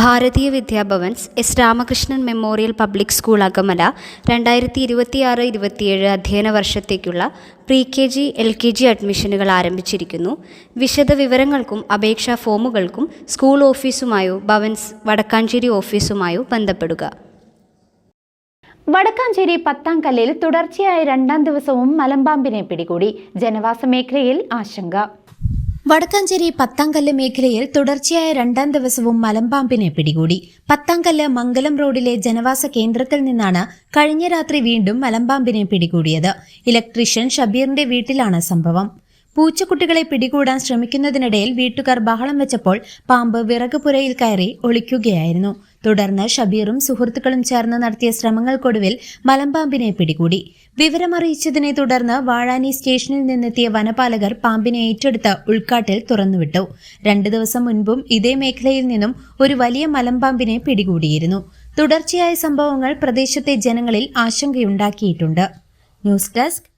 Bharatiya Vidya Bhavans S Ramakrishnan memorial public school Akamala രണ്ടായിരത്തി ഇരുപത്തിയാറ് ഇരുപത്തിയേഴ് അധ്യയന വർഷത്തേക്കുള്ള pre K G L K G അഡ്മിഷനുകൾ ആരംഭിച്ചിരിക്കുന്നു. വിശദവിവരങ്ങൾക്കും അപേക്ഷാ ഫോമുകൾക്കും സ്കൂൾ ഓഫീസുമായോ ഭവൻസ് വടക്കാഞ്ചേരി ഓഫീസുമായോ ബന്ധപ്പെടുക. വടക്കാഞ്ചേരി പത്താംകല്ലിൽ തുടർച്ചയായ രണ്ടാം ദിവസവും മലമ്പാമ്പിനെ പിടികൂടി. ജനവാസ മേഖലയിൽ ആശങ്ക. വടക്കാഞ്ചേരി പത്താംകല്ല് മേഖലയിൽ തുടർച്ചയായ രണ്ടാം ദിവസവും മലമ്പാമ്പിനെ പിടികൂടി. പത്താംകല്ല് മംഗലം റോഡിലെ ജനവാസ കേന്ദ്രത്തിൽ നിന്നാണ് കഴിഞ്ഞ രാത്രി വീണ്ടും മലമ്പാമ്പിനെ പിടികൂടിയത്. ഇലക്ട്രീഷ്യൻ ഷബീറിന്റെ വീട്ടിലാണ് സംഭവം. പൂച്ചക്കുട്ടികളെ പിടികൂടാൻ ശ്രമിക്കുന്നതിനിടയിൽ വീട്ടുകാർ ബഹളം വെച്ചപ്പോൾ പാമ്പ് വിറകുപുരയിൽ കയറി ഒളിക്കുകയായിരുന്നു. തുടർന്ന് ഷബീറും സുഹൃത്തുക്കളും ചേർന്ന് നടത്തിയ ശ്രമങ്ങൾക്കൊടുവിൽ മലമ്പാമ്പിനെ പിടികൂടി. വിവരമറിയിച്ചതിനെ തുടർന്ന് വാഴാനി സ്റ്റേഷനിൽ നിന്നെത്തിയ വനപാലകർ പാമ്പിനെ ഏറ്റെടുത്ത് ഉൾക്കാട്ടിൽ തുറന്നുവിട്ടു. രണ്ടു ദിവസം മുൻപും ഇതേ മേഖലയിൽ നിന്നും ഒരു വലിയ മലമ്പാമ്പിനെ പിടികൂടിയിരുന്നു. തുടർച്ചയായ സംഭവങ്ങൾ പ്രദേശത്തെ ജനങ്ങളിൽ ആശങ്കയുണ്ടാക്കിയിട്ടുണ്ട്. News desk